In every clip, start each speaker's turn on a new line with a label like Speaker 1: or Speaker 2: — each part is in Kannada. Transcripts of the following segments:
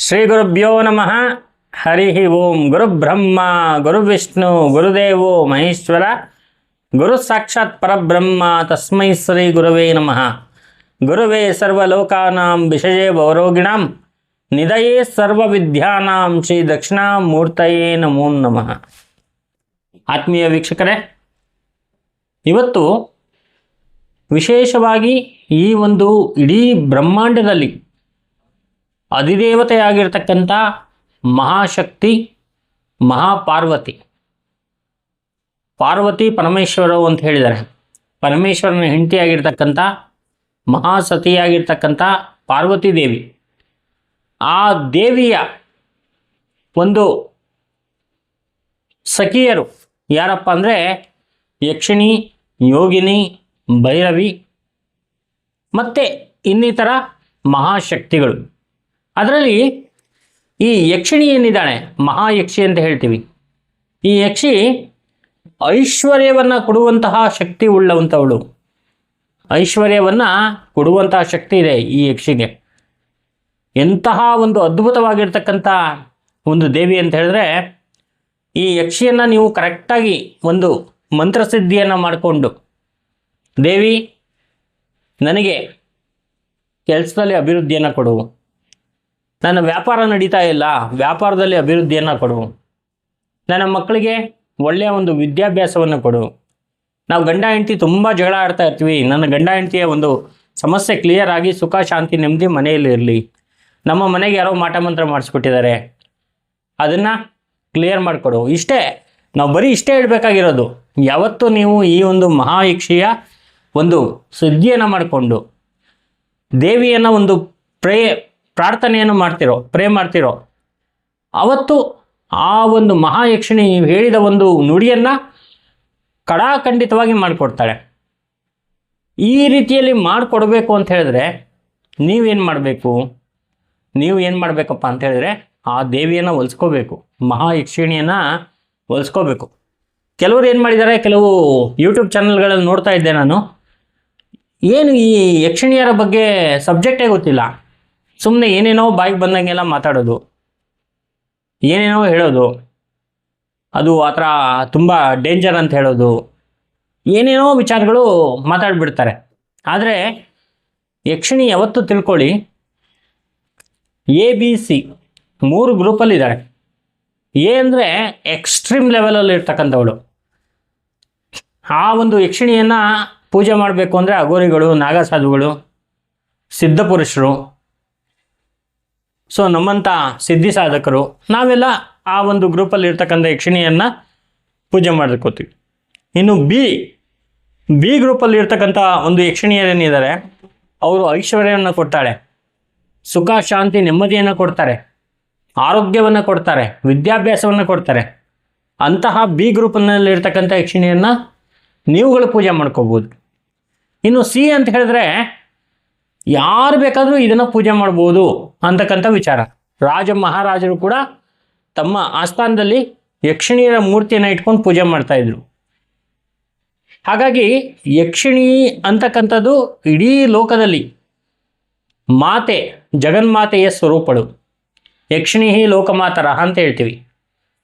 Speaker 1: ಶ್ರೀ ಗುರುಭ್ಯೋ ನಮಃ. ಹರಿ ಓಂ ಗುರುಬ್ರಹ್ಮ ಗುರುವಿಷ್ಣು ಗುರುದೇವೋ ಮಹೇಶ್ವರ, ಗುರು ಸಾಕ್ಷಾತ್ ಪರಬ್ರಹ್ಮ, ತಸ್ಮೈ ಶ್ರೀ ಗುರುವೇ ನಮಃ. ಗುರುವೇ ಸರ್ವಲೋಕಾನಾಂ ವಿಷಯೇ ಭವರೋಗಿಣಾಂ ನಿಧಯೇ ಸರ್ವವಿದ್ಯಾನಾಂ ಶ್ರೀ ದಕ್ಷಿಣಾಮೂರ್ತಯೇ ನಮೋ ನಮಃ. ಆತ್ಮೀಯ ವೀಕ್ಷಕರೇ, ಇವತ್ತು ವಿಶೇಷವಾಗಿ ಈ ಒಂದು ಇಡೀ ಬ್ರಹ್ಮಾಂಡದಲ್ಲಿ ಅಧಿದೇವತೆಯಾಗಿರ್ತಕ್ಕಂಥ ಮಹಾಶಕ್ತಿ ಮಹಾಪಾರ್ವತಿ. ಪಾರ್ವತಿ ಪರಮೇಶ್ವರವು ಅಂತ ಹೇಳಿದ್ದಾರೆ. ಪರಮೇಶ್ವರನ ಹೆಂಡತಿಯಾಗಿರ್ತಕ್ಕಂಥ ಮಹಾಸತಿಯಾಗಿರ್ತಕ್ಕಂಥ ಪಾರ್ವತಿ ದೇವಿ. ಆ ದೇವಿಯ ಒಂದು ಸಖಿಯರು ಯಾರಪ್ಪ ಅಂದರೆ ಯಕ್ಷಿಣಿ, ಯೋಗಿನಿ, ಭೈರವಿ ಮತ್ತು ಇನ್ನಿತರ ಮಹಾಶಕ್ತಿಗಳು. ಅದರಲ್ಲಿ ಈ ಯಕ್ಷಿಣಿ ಏನಿದ್ದಾಳೆ? ಮಹಾಯಕ್ಷಿ ಅಂತ ಹೇಳ್ತೀವಿ. ಈ ಯಕ್ಷಿ ಐಶ್ವರ್ಯವನ್ನು ಕೊಡುವಂತಹ ಶಕ್ತಿ ಉಳ್ಳವಂಥವಳು ಐಶ್ವರ್ಯವನ್ನು ಕೊಡುವಂತಹ ಶಕ್ತಿ ಇದೆ ಈ ಯಕ್ಷಿಗೆ. ಎಂತಹ ಒಂದು ಅದ್ಭುತವಾಗಿರ್ತಕ್ಕಂಥ ಒಂದು ದೇವಿ ಅಂತ ಹೇಳಿದ್ರೆ, ಈ ಯಕ್ಷಿಯನ್ನು ನೀವು ಕರೆಕ್ಟಾಗಿ ಒಂದು ಮಂತ್ರಸಿದ್ಧಿಯನ್ನು ಮಾಡಿಕೊಂಡು, ದೇವಿ, ನನಗೆ ಕೆಲಸದಲ್ಲಿ ಅಭಿವೃದ್ಧಿಯನ್ನು ಕೊಡು. ನನ್ನ ವ್ಯಾಪಾರ ನಡೀತಾ ಇಲ್ಲ, ವ್ಯಾಪಾರದಲ್ಲಿ ಅಭಿವೃದ್ಧಿಯನ್ನು ಕೊಡು. ನನ್ನ ಮಕ್ಕಳಿಗೆ ಒಳ್ಳೆಯ ಒಂದು ವಿದ್ಯಾಭ್ಯಾಸವನ್ನು ಕೊಡು. ನಾವು ಗಂಡ ಹೆಂಡತಿ ತುಂಬ ಜಗಳ ಆಡ್ತಾ ಇರ್ತೀವಿ. ನನ್ನ ಗಂಡ ಹೆಂಡತಿಯ ಒಂದು ಸಮಸ್ಯೆ ಕ್ಲಿಯರ್ ಆಗಿ ಸುಖ, ಶಾಂತಿ, ನೆಮ್ಮದಿ ಮನೆಯಲ್ಲಿ ಇರಲಿ. ನಮ್ಮ ಮನೆಗೆ ಯಾರೋ ಮಾಟ ಮಂತ್ರ ಮಾಡಿಸ್ಬಿಟ್ಟಿದ್ದಾರೆ ಅದನ್ನು ಕ್ಲಿಯರ್ ಮಾಡಿಕೊಡು. ಇಷ್ಟೇ, ನಾವು ಬರೀ ಇಷ್ಟೇ ಹೇಳಬೇಕಾಗಿರೋದು. ಯಾವತ್ತೂ ನೀವು ಈ ಒಂದು ಮಹಾಯಕ್ಷಿಯ ಒಂದು ಸುದ್ದಿಯನ್ನು ಮಾಡಿಕೊಂಡು, ದೇವಿಯನ್ನು ಒಂದು ಪ್ರೇ ಪ್ರಾರ್ಥನೆಯನ್ನು ಮಾಡ್ತಿರೋ ಪ್ರೇ ಮಾಡ್ತಿರೋ. ಅವತ್ತು ಆ ಒಂದು ಮಹಾಯಕ್ಷಿಣಿ ಹೇಳಿದ ಒಂದು ನುಡಿಯನ್ನು ಕಡಾಖಂಡಿತವಾಗಿ ಮಾಡಿಕೊಡ್ತಾಳೆ. ಈ ರೀತಿಯಲ್ಲಿ ಮಾಡಿಕೊಡ್ಬೇಕು ಅಂತ ಹೇಳಿದ್ರೆ ನೀವೇನು ಮಾಡಬೇಕು? ನೀವು ಏನು ಮಾಡಬೇಕಪ್ಪ ಅಂತ ಹೇಳಿದ್ರೆ ಆ ದೇವಿಯನ್ನು ಒಲಿಸ್ಕೋಬೇಕು ಮಹಾಯಕ್ಷಿಣಿಯನ್ನು ಒಲಿಸ್ಕೋಬೇಕು ಕೆಲವರು ಏನು ಮಾಡಿದ್ದಾರೆ? ಕೆಲವು ಯೂಟ್ಯೂಬ್ ಚಾನಲ್ಗಳಲ್ಲಿ ನೋಡ್ತಾ ಇದ್ದೆ ನಾನು. ಏನು ಈ ಯಕ್ಷಿಣಿಯರ ಬಗ್ಗೆ ಸಬ್ಜೆಕ್ಟೇ ಗೊತ್ತಿಲ್ಲ. ಸುಮ್ಮನೆ ಏನೇನೋ ಬಾಯಿಗೆ ಬಂದಂಗೆಲ್ಲ ಮಾತಾಡೋದು. ಏನೇನೋ ಹೇಳೋದು. ಅದು ಆ ಥರ ತುಂಬ ಡೇಂಜರ್ ಅಂತ ಹೇಳೋದು. ಏನೇನೋ ವಿಚಾರಗಳು ಮಾತಾಡ್ಬಿಡ್ತಾರೆ. ಆದರೆ ಯಕ್ಷಿಣಿ ಯಾವತ್ತೂ ತಿಳ್ಕೊಳ್ಳಿ ಎ ಬಿ ಸಿ ಮೂರು ಗ್ರೂಪಲ್ಲಿದ್ದಾರೆ ಎ ಅಂದರೆ ಎಕ್ಸ್ಟ್ರೀಮ್ ಲೆವೆಲಲ್ಲಿ ಇರ್ತಕ್ಕಂಥವಳು. ಆ ಒಂದು ಯಕ್ಷಿಣಿಯನ್ನು ಪೂಜೆ ಮಾಡಬೇಕು ಅಂದರೆ ಅಗೋರಿಗಳು ನಾಗಸಾಧುಗಳು, ಸಿದ್ಧಪುರುಷರು ಸೊ ನಮ್ಮಂಥ ಸಿದ್ಧಿ ಸಾಧಕರು, ನಾವೆಲ್ಲ ಆ ಒಂದು ಗ್ರೂಪಲ್ಲಿ ಇರ್ತಕ್ಕಂಥ ಯಕ್ಷಿಣಿಯನ್ನು ಪೂಜೆ ಮಾಡ್ಕೋತೀವಿ. ಇನ್ನು ಬಿ ಬಿ ಗ್ರೂಪಲ್ಲಿ ಇರ್ತಕ್ಕಂಥ ಒಂದು ಯಕ್ಷಿಣಿಯರೇನಿದ್ದಾರೆ ಅವರು ಐಶ್ವರ್ಯವನ್ನು ಕೊಡ್ತಾಳೆ ಸುಖ, ಶಾಂತಿ, ನೆಮ್ಮದಿಯನ್ನು ಕೊಡ್ತಾರೆ, ಆರೋಗ್ಯವನ್ನು ಕೊಡ್ತಾರೆ, ವಿದ್ಯಾಭ್ಯಾಸವನ್ನು ಕೊಡ್ತಾರೆ. ಅಂತಹ ಬಿ ಗ್ರೂಪ್ನಲ್ಲಿ ಇರ್ತಕ್ಕಂಥ ಯಕ್ಷಿಣಿಯನ್ನು ನೀವುಗಳು ಪೂಜೆ ಮಾಡ್ಕೋಬೋದು. ಇನ್ನು ಸಿ ಅಂತ ಹೇಳಿದ್ರೆ ಯಾರು ಬೇಕಾದರೂ ಇದನ್ನು ಪೂಜೆ ಮಾಡ್ಬೋದು ಅಂತಕ್ಕಂಥ ವಿಚಾರ. ರಾಜ ಮಹಾರಾಜರು ಕೂಡ ತಮ್ಮ ಆಸ್ಥಾನದಲ್ಲಿ ಯಕ್ಷಿಣಿಯರ ಮೂರ್ತಿಯನ್ನು ಇಟ್ಕೊಂಡು ಪೂಜೆ ಮಾಡ್ತಾ ಇದ್ರು. ಹಾಗಾಗಿ ಯಕ್ಷಿಣಿ ಅಂತಕ್ಕಂಥದ್ದು ಇಡೀ ಲೋಕದಲ್ಲಿ ಮಾತೆ, ಜಗನ್ಮಾತೆಯ ಸ್ವರೂಪಳು. ಯಕ್ಷಿಣಿ ಲೋಕಮಾತರ ಅಂತ ಹೇಳ್ತೀವಿ.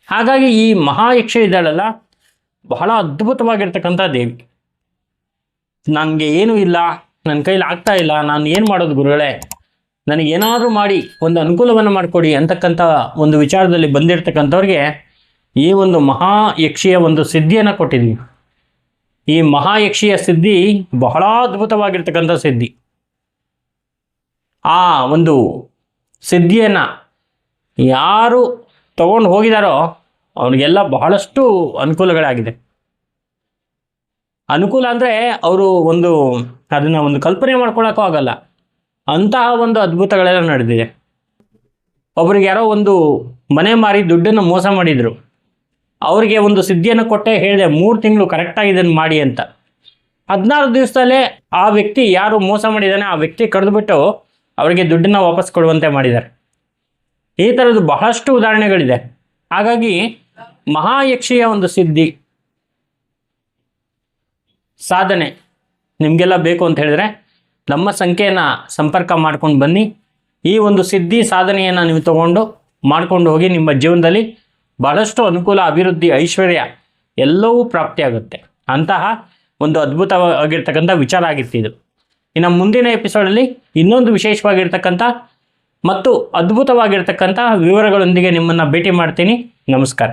Speaker 1: ಹಾಗಾಗಿ ಈ ಮಹಾಯಕ್ಷ ಇದ್ದಾಳಲ್ಲ, ಬಹಳ ಅದ್ಭುತವಾಗಿರ್ತಕ್ಕಂಥ ದೇವಿ. ನನಗೆ ಏನೂ ಇಲ್ಲ ನನ್ನ ಕೈಲಿ ಆಗ್ತಾ ಇಲ್ಲ, ನಾನು ಏನು ಮಾಡೋದು ಗುರುಗಳೇ? ನನಗೆ ಏನಾದರೂ ಮಾಡಿ, ಒಂದು ಅನುಕೂಲವನ್ನು ಮಾಡಿಕೊಡಿ ಅಂತಕ್ಕಂಥ ಒಂದು ವಿಚಾರದಲ್ಲಿ ಬಂದಿರತಕ್ಕಂಥವ್ರಿಗೆ ಈ ಒಂದು ಮಹಾ ಯಕ್ಷಿಯ ಒಂದು ಸಿದ್ಧಿಯನ್ನು ಕೊಟ್ಟಿದ್ದೀವಿ ಈ ಮಹಾಯಕ್ಷಿಯ ಸಿದ್ಧಿ ಬಹಳ ಅದ್ಭುತವಾಗಿರ್ತಕ್ಕಂಥ ಸಿದ್ಧಿ. ಆ ಒಂದು ಸಿದ್ಧಿಯನ್ನು ಯಾರು ತಗೊಂಡು ಹೋಗಿದಾರೋ, ಅವನಿಗೆಲ್ಲ ಬಹಳಷ್ಟು ಅನುಕೂಲಗಳಾಗಿದೆ. ಅನುಕೂಲ ಅಂದರೆ ಅವರು ಒಂದು ಅದನ್ನು ಒಂದು ಕಲ್ಪನೆ ಮಾಡ್ಕೊಳಕ್ಕೂ ಆಗಲ್ಲ. ಅಂತಹ ಒಂದು ಅದ್ಭುತಗಳೆಲ್ಲ ನಡೆದಿದೆ. ಒಬ್ರಿಗೆ ಯಾರೋ ಒಂದು ಮನೆ ಮಾರಿ ದುಡ್ಡನ್ನು ಮೋಸ ಮಾಡಿದರು. ಅವರಿಗೆ ಒಂದು ಸಿದ್ಧಿಯನ್ನು ಕೊಟ್ಟೆ, ಹೇಳಿದೆ, ಮೂರು ತಿಂಗಳು ಕರೆಕ್ಟಾಗಿ ಇದನ್ನು ಮಾಡಿ ಅಂತ. ಹದಿನಾರು ದಿವಸದಲ್ಲೇ ಆ ವ್ಯಕ್ತಿ ಯಾರು ಮೋಸ ಮಾಡಿದ್ದಾನೆ ಆ ವ್ಯಕ್ತಿ ಕರೆದುಬಿಟ್ಟು ಅವರಿಗೆ ದುಡ್ಡನ್ನು ವಾಪಸ್ ಕೊಡುವಂತೆ ಮಾಡಿದ್ದಾರೆ. ಈ ಥರದ್ದು ಬಹಳಷ್ಟು ಉದಾಹರಣೆಗಳಿದೆ. ಹಾಗಾಗಿ ಮಹಾಯಕ್ಷಿಯ ಒಂದು ಸಿದ್ಧಿ ಸಾಧನೆ ನಿಮಗೆಲ್ಲ ಬೇಕು ಅಂತ ಹೇಳಿದ್ರೆ ನಮ್ಮ ಸಂಖ್ಯೆಯನ್ನು ಸಂಪರ್ಕ ಮಾಡ್ಕೊಂಡು ಬನ್ನಿ. ಈ ಒಂದು ಸಿದ್ಧಿ ಸಾಧನೆಯನ್ನು ನೀವು ತಗೊಂಡು ಮಾಡ್ಕೊಂಡು ಹೋಗಿ ನಿಮ್ಮ ಜೀವನದಲ್ಲಿ ಬಹಳಷ್ಟು ಅನುಕೂಲ, ಅಭಿವೃದ್ಧಿ, ಐಶ್ವರ್ಯ ಎಲ್ಲವೂ ಪ್ರಾಪ್ತಿಯಾಗುತ್ತೆ ಅಂತಹ ಒಂದು ಅದ್ಭುತವಾಗಿರ್ತಕ್ಕಂಥ ವಿಚಾರ ಆಗಿತ್ತು ಇದು. ಇನ್ನು ಮುಂದಿನ ಎಪಿಸೋಡಲ್ಲಿ ಇನ್ನೊಂದು ವಿಶೇಷವಾಗಿರ್ತಕ್ಕಂಥ ಮತ್ತು ಅದ್ಭುತವಾಗಿರ್ತಕ್ಕಂಥ ವಿವರಗಳೊಂದಿಗೆ ನಿಮ್ಮನ್ನು ಭೇಟಿ ಮಾಡ್ತೀನಿ. ನಮಸ್ಕಾರ.